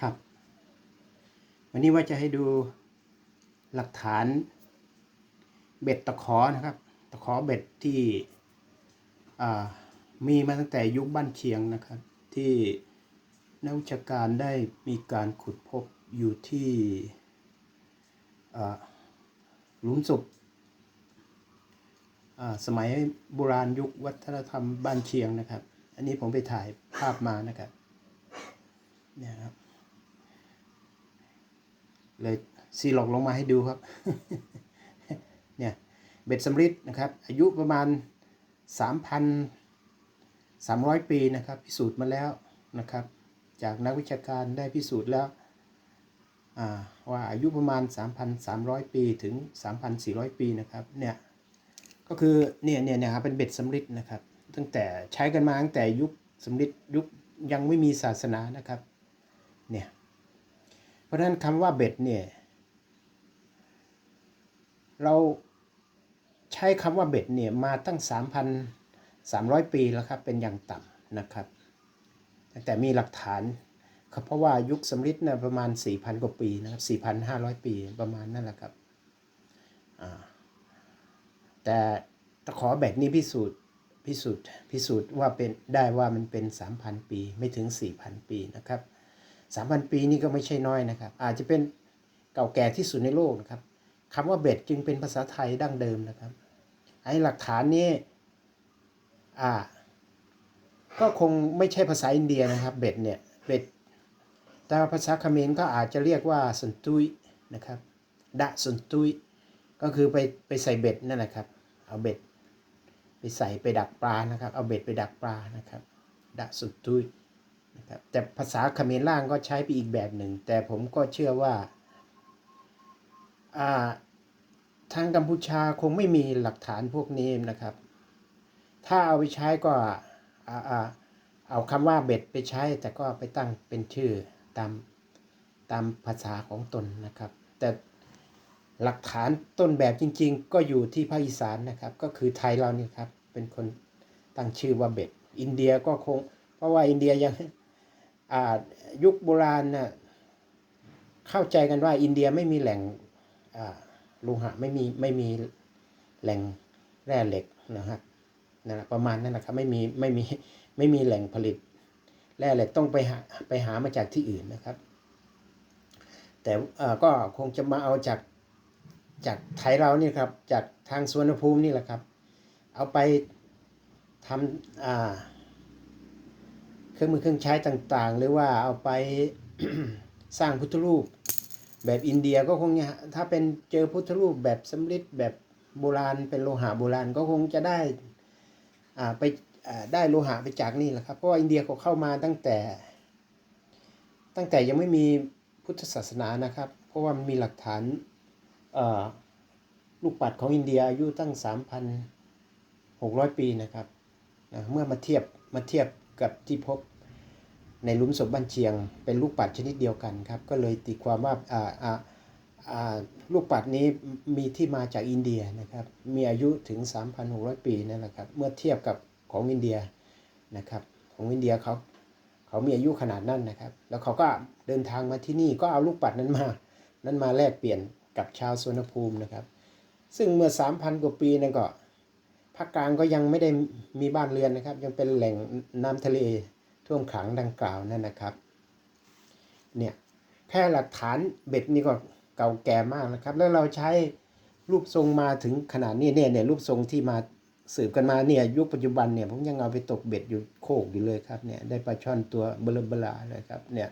ครับ วันนี้ว่าจะให้ดูหลักฐานเบ็ดตะขอนะครับ ตะขอเบ็ดที่มีมาตั้งแต่ยุคบ้านเชียงนะครับ ที่นักวิชาการได้มีการขุดพบอยู่ที่หลุมศพสมัยโบราณยุควัฒนธรรมบ้านเชียงนะครับ อันนี้ผมไปถ่ายภาพมานะครับเนี่ยครับ เลยซีหลอกลงมาให้ดูครับ เนี่ยเบ็ดสำริดนะครับ อายุประมาณ 3,300 ปีนะครับ พิสูจน์มาแล้วนะครับ จากนักวิชาการได้พิสูจน์แล้วว่าอายุประมาณ 3,300 ปีถึง 3,400 ปีนะครับเนี่ยก็คือเนี่ยเนี่ยนี่ยครับเป็นเบ็ดสำริดนะครับ ตั้งแต่ใช้กันมาตั้งแต่ยุคสำริดยุคยังไม่มีศาสนานะครับเนี่ย เพราะฉะนั้นคำว่าเบ็ดเนี่ย เราใช้คำว่าเบ็ดเนี่ยมาตั้ง 3,300 ปีแล้วครับเป็นอย่างต่ำนะครับตั้งแต่มีหลักฐานครับเพราะว่ายุคสำริดนะประมาณ 4,000 กว่าปีนะครับ 4,500 ปีประมาณนั่นแหละครับแต่ตะขอเบ็ดนี่พิสูจน์พิสูจน์พิสูจน์ว่าเป็นได้ว่ามันเป็น 3,000 ปีไม่ถึง 4,000 ปีนะครับ สามพันปีนี่ก็ไม่ใช่น้อยนะครับ อาจจะเป็นเก่าแก่ที่สุดในโลกนะครับคำว่าเบ็ดจึงเป็นภาษาไทยดั้งเดิมนะครับ ไอ้หลักฐานนี้อ่า ก็คงไม่ใช่ภาษาอินเดียนะครับ เบ็ดเนี่ยเบ็ดแต่ภาษาเขมรก็อาจจะเรียกว่าสันตุยนะครับดะสันตุยก็คือไปไปใส่เบ็ดนั่นแหละครับ เอาเบ็ดไปใส่ไปดักปลานะครับ เอาเบ็ดไปดักปลานะครับดะสนตุย นะครับแต่ภาษาเขมรล่างก็ใช้ไปอีกแบบหนึ่ง แต่ผมก็เชื่อว่าทางกัมพูชาคงไม่มีหลักฐานพวกนี้นะครับ ถ้าเอาไปใช้ก็เอาคำว่าเบ็ดไปใช้ แต่ก็ไปตั้งเป็นชื่อตามตามภาษาของตนนะครับ แต่หลักฐานต้นแบบจริง ๆ ก็อยู่ที่ภาคอีสานนะครับ ก็คือไทยเรานี่ครับเป็นคนตั้งชื่อว่าเบ็ด อินเดียก็คง เพราะว่าอินเดียยัง ยุคโบราณน่ะเข้าใจกันว่าอินเดียไม่มีแหล่งอ่าโลหะไม่มีไม่มีแหล่งแร่เหล็กนะครับนั่นแหละประมาณนั้นนะครับไม่มีไม่มีไม่มีแหล่งผลิตแร่เหล็กต้องไปหาไปหามาจากที่อื่นนะครับ แต่ก็คงจะมาเอาจากจากไทยเรานี่ครับจากทางสวนภูมินี่แหละครับ เอาไปทำอ่า เครื่องมือเครื่องใช้ต่างๆ หรือว่าเอาไปสร้างพุทธรูป แบบอินเดียก็คงเนี่ยถ้าเป็นเจอพุทธรูปแบบสำริดแบบโบราณเป็นโลหะโบราณก็คงจะได้อ่าไปได้โลหะไปจากนี่แหละครับเพราะว่าอินเดียก็เข้ามาตั้งแต่ ตั้งแต่ยังไม่มีพุทธศาสนานะครับ เพราะว่ามันมีหลักฐานลูกปัดของอินเดียอายุตั้ง 3,600 ปีนะครับนะเมื่อมาเทียบมาเทียบ กับที่พบในลุมศพบ้านเชียง เป็นลูกปัดชนิดเดียวกันครับ ก็เลยตีความว่าอ่าอ่าอ่าลูกปัดนี้มีที่มาจากอินเดียนะครับ มีอายุถึง 3,600 ปีนั่นแหละครับ เมื่อเทียบกับของอินเดียนะครับ ของอินเดียเขาเขามีอายุขนาดนั้นนะครับ แล้วเขาก็เดินทางมาที่นี่ก็เอาลูกปัดนั้นมา นั้นมาแลกเปลี่ยนกับชาวสวนภูมินะครับ ซึ่งเมื่อ 3,000 กว่าปีนั่นก็ ภาคกลางก็ยังไม่ได้มีบ้านเรือนนะครับ ยังเป็นแหล่งน้ำทะเลท่วมขังดังกล่าวนั่นนะครับ เนี่ยแค่หลักฐานเบ็ดนี่ก็เก่าแก่มากนะครับ แล้วเราใช้รูปทรงมาถึงขนาดนี้เนี่ยเนี่ยรูปทรงที่มาสืบกันมาเนี่ยยุคปัจจุบันเนี่ยผมยังเอาไปตกเบ็ดอยู่โคกอยู่เลยครับเนี่ยได้ปลาช่อนตัวเบลเบลาเลยครับเนี่ย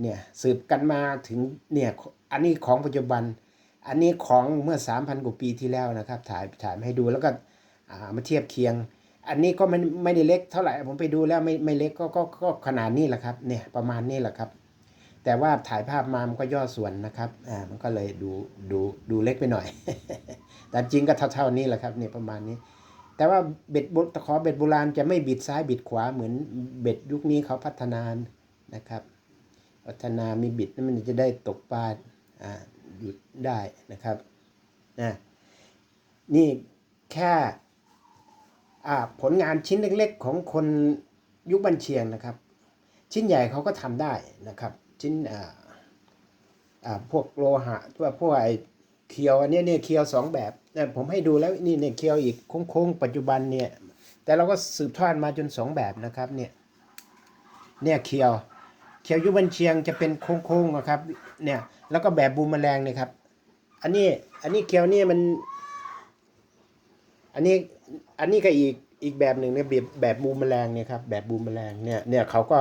เนี่ยสืบกันมาถึงเนี่ยอันนี้ของปัจจุบัน อันนี้ของเมื่อ 3,000 กว่าปีที่แล้วนะครับ ถ่ายถ่ายมาให้ดูแล้วก็ามาเทียบเคียง อันนี้ก็ไม่ไม่ได้เล็กเท่าไหร่ผมไปดูแล้วไม่ไม่เล็กก็ก็ก็ขนาดนี้แหละครับเนี่ยประมาณนี้แหละครับ แต่ว่าถ่ายภาพมามันก็ย่อส่วนนะครับอ่ามันก็เลยดูดูดูเล็กไปหน่อย แต่จริงก็เท่าเท่านี้แหละครับเนี่ยประมาณนี้ แต่ว่าเบ็ดบตะขอเบ็ดโบราณจะไม่บิดซ้ายบิดขวาเหมือนเบ็ดยุคนี้เขาพัฒนานะครับ พัฒนามีบิดแล้วมันจะได้ตกปลาอ่า หยุดได้นะครับนะนี่แค่ผลงานชิ้นเล็กๆ ของคนยุคบันเชียงนะครับ ชิ้นใหญ่เขาก็ทำได้นะครับ ชิ้นพวกโลหะพวกพวกไอ้เคียวอันนี้เนี่ยเคียวสองแบบผมให้ดูแล้วนี่เนี่ยเคียวอีกโค้งๆปัจจุบันเนี่ยแต่เราก็สืบทอดมาจนสองแบบนะครับเนี่ยเนี่ยเคียว เคียวยุบันเชียงจะเป็นโค้งๆนะครับ เนี่ย แล้วก็แบบบูมแมลงเนี่ยครับ อันนี้ อันนี้เคียวนี่มัน อันนี้ อันนี้ก็อีกอีกแบบหนึ่งเนี่ยแบบแบบบูมแมลงเนี่ยครับแบบบูมแมลงเนี่ย เนี่ยเขาก็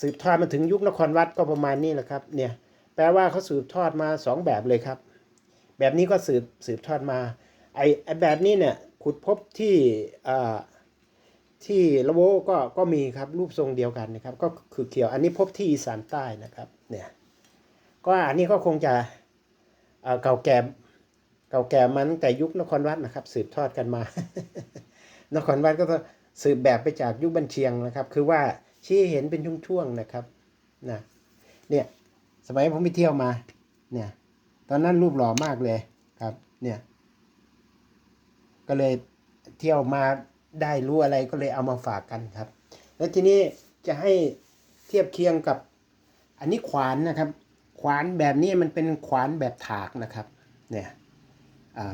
สืบทอดมาถึงยุคนครวัดก็ประมาณนี้แหละครับ เนี่ย แปลว่าเขาสืบทอดมาสองแบบเลยครับ แบบนี้ก็สืบสืบทอดมา ไอไอแบบนี้เนี่ยขุดพบที่อ่า ที่ละโวก็ก็มีครับรูปทรงเดียวกันนะครับ ก็คือเขียวอันนี้พบที่อีสานใต้นะครับเนี่ยก็อันนี้ก็คงจะเก่าแก่เก่าแก่มาตั้งแต่ยุคนครวัดนะครับ สืบทอดกันมา นครวัดก็สืบแบบไปจากยุคบันเชียงนะครับ คือว่าชี้เห็นเป็นช่วงๆนะครับนะเนี่ยสมัยผมไปเที่ยวมา เนี่ย ตอนนั้นรูปหล่อมากเลยครับ เนี่ย ก็เลยเที่ยวมา ได้รู้อะไรก็เลยเอามาฝากกันครับ แล้วทีนี้จะให้เทียบเคียงกับ อันนี้ขวานนะครับ ขวานแบบนี้มันเป็นขวานแบบถากนะครับเนี่ย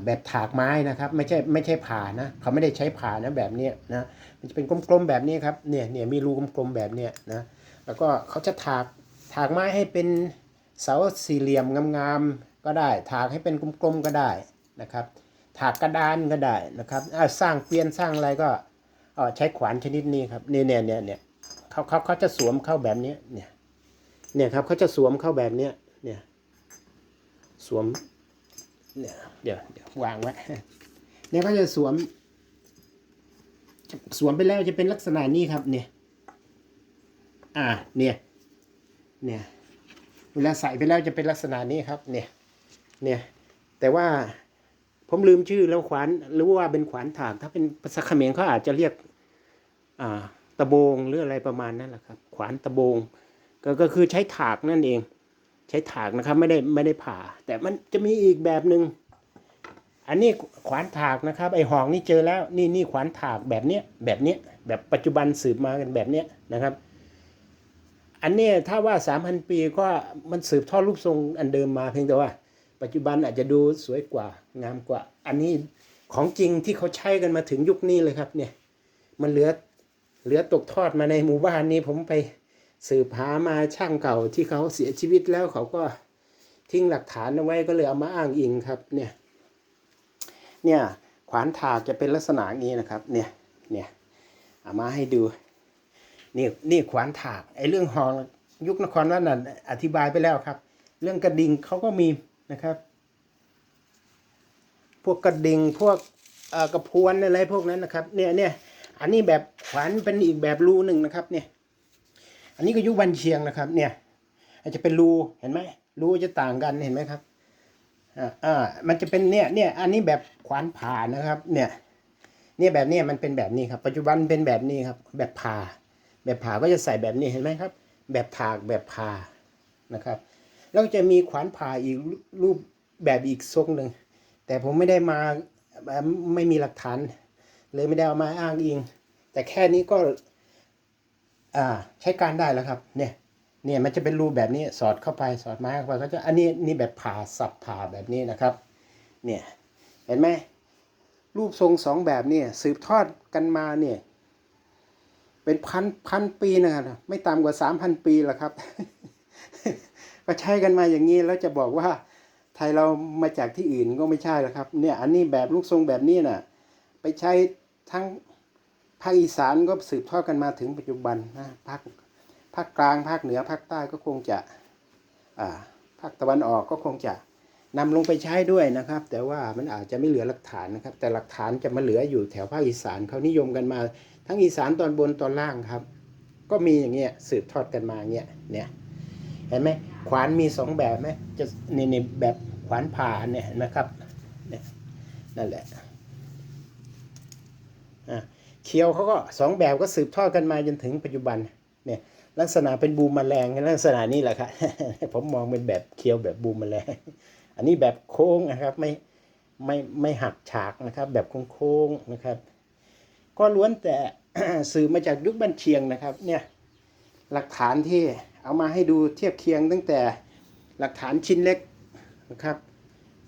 แบบถากไม้นะครับ ไม่ใช่ไม่ใช่ผ่านะเขาไม่ได้ใช้ผ่านะแบบนี้นะมันจะเป็นกลมๆแบบนี้ครับเนี่ยเนี่ยมีรูกลมๆแบบเนี้ยนะแล้วก็เขาจะถากถากไม้ให้เป็นเสาสี่เหลี่ยมงามๆก็ได้ ถากให้เป็นกลมๆก็ได้นะครับ ถากกระดานก็ได้นะครับสร้างเปลี่ยนสร้างอะไรก็ใช้ขวานชนิดนี้ครับเนี่ยเนี่ยเนี่ยเนี่ยเขาเขาเขาจะสวมเข้าแบบนี้เนี่ยเนี่ยครับเขาจะสวมเข้าแบบเนี้ยเนี่ยสวมเนี่ยเดี๋ยวเดี๋ยววางไว้เนี่ยเขาจะสวม สวมไปแล้วจะเป็นลักษณะนี้ครับเนี่ยอ่าเนี่ยเนี่ยเวลาใส่ไปแล้วจะเป็นลักษณะนี้ครับเนี่ยเนี่ยแต่ว่า ผมลืมชื่อแล้วขวานหรือว่าเป็นขวานถาก ถ้าเป็นภาษาเขมรเขาอาจจะเรียกอ่าตะโบงหรืออะไรประมาณนั้นแหละครับ ขวานตะโบงก็ก็คือใช้ถากนั่นเอง ใช้ถากนะครับไม่ได้ไม่ได้ผ่า แต่มันจะมีอีกแบบหนึ่งอันนี้ขวานถากนะครับ ไอหอกนี่เจอแล้วนี่นี่ขวานถากแบบเนี้ยแบบเนี้ยแบบปัจจุบันสืบมากันแบบเนี้ยนะครับอันนี้ถ้าว่าสามพันปีก็มันสืบทอดรูปทรงอันเดิมมาเพียงแต่ว่า ปัจจุบันอาจจะดูสวยกว่างามกว่า อันนี้ของจริงที่เขาใช้กันมาถึงยุคนี้เลยครับเนี่ย มันเหลือเหลือตกทอดมาในหมู่บ้านนี้ผมไปสืบหามาช่างเก่าที่เขาเสียชีวิตแล้วเขาก็ทิ้งหลักฐานเอาไว้ก็เลยเอามาอ้างอิงครับเนี่ยเนี่ยขวานถากจะเป็นลักษณะนี้นะครับ เนี่ยเนี่ยเอามาให้ดูนี่นี่ขวานถากไอ้เรื่องหองยุคนครวัดน่ะอธิบายไปแล้วครับ เรื่องกระดิ่งเขาก็มี นะครับ พวกกระดิ่งพวกกระพวนอะไรพวกนั้นนะครับ เนี่ยเนี่ยอันนี้แบบขวานเป็นอีกแบบรูหนึ่งนะครับ เนี่ย อันนี้ก็ยุคบันเชียงนะครับ เนี่ย อาจจะเป็นรูเห็นไหมรูจะต่างกันเห็นไหมครับอ่ามันจะเป็นเนี่ยเนี่ยอันนี้แบบขวานผ่านะครับ เนี่ย เนี่ยแบบนี้มันเป็นแบบนี้ครับ ปัจจุบันเป็นแบบนี้ครับ แบบผ่า แบบผ่าก็จะใส่แบบนี้เห็นไหมครับ แบบถากแบบผ่านะครับ แล้วจะมีขวานผ่าอีกรูปแบบอีกทรงหนึ่ง แต่ผมไม่ได้มาไม่มีหลักฐาน เลยไม่ได้เอามาอ้างอิง แต่แค่นี้ก็อ่าใช้การได้แล้วครับ เนี่ยเนี่ยมันจะเป็นรูแบบนี้สอดเข้าไปสอดไม้เข้าไปก็จะอันนี้นี่แบบผ่าสับผ่าแบบนี้นะครับ เนี่ยเห็นไหมรูปทรงสองแบบเนี่ยสืบทอดกันมาเนี่ยเป็นพันพันปีนะครับไม่ต่ำกว่าสามพันปีหรอกครับ ก็ใช้กันมาอย่างนี้แล้วจะบอกว่าไทยเรามาจากที่อื่นก็ไม่ใช่หรอกครับ เนี่ยอันนี้แบบลูกทรงแบบนี้น่ะ ไปใช้ทั้งภาคอีสานก็สืบทอดกันมาถึงปัจจุบันนะภาคภาคกลางภาคเหนือภาคใต้ก็คงจะอ่าภาคตะวันออกก็คงจะนำลงไปใช้ด้วยนะครับ แต่ว่ามันอาจจะไม่เหลือหลักฐานนะครับ แต่หลักฐานจะมาเหลืออยู่แถวภาคอีสานเขานิยมกันมา ทั้งอีสานตอนบนตอนล่างครับ ก็มีอย่างเงี้ยสืบทอดกันมาเงี้ยเนี่ย ห็นไหมขวานมีสองแบบไหมจะนี่นี่แบบขวานผ่าเนี่ยนะครับนั่นแหละอะเคียวเขาก็สองแบบก็สืบทอดกันมาจนถึงปัจจุบันเนี่ยลักษณะเป็นบูมแมลงลักษณะนี้แหละครับผมมองเป็นแบบเคียวแบบบูมแมลงอันนี้แบบโค้งนะครับไม่ไม่ไม่หักฉากนะครับ แบบโค้งๆนะครับ ก็ล้วนแต่สื่อมาจากยุคบันเชียงนะครับเนี่ยหลักฐานที่ เอามาให้ดูเทียบเคียงตั้งแต่หลักฐานชิ้นเล็กนะครับ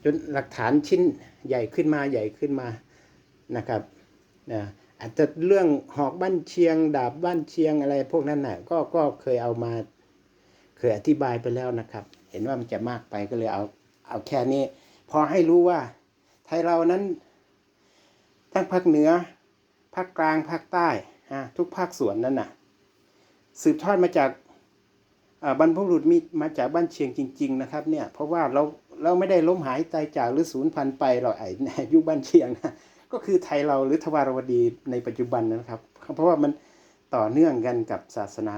จนหลักฐานชิ้นใหญ่ขึ้นมาใหญ่ขึ้นมานะครับนะอาจจะเรื่องหอกบ้านเชียง ดาบบ้านเชียงอะไรพวกนั้นน่ะก็ก็เคยเอามาเคยอธิบายไปแล้วนะครับ เห็นว่ามันจะมากไปก็เลยเอาเอาแค่นี้ พอให้รู้ว่าไทยเรานั้นทั้งภาคเหนือภาคกลางภาคใต้อะทุกภาคส่วนนั้นน่ะสืบทอดมาจาก บรรพบุรุษมีมาจากบ้านเชียงจริง ๆ นะครับเนี่ยเพราะว่าเราเราไม่ได้ล้มหายตายจากหรือสูญพันธุ์ไปหรอกไอ้ยุคบ้านเชียงนะก็คือไทยเราหรือทวารวดีในปัจจุบันนะครับ เพราะว่ามันต่อเนื่องกันกับศาสนา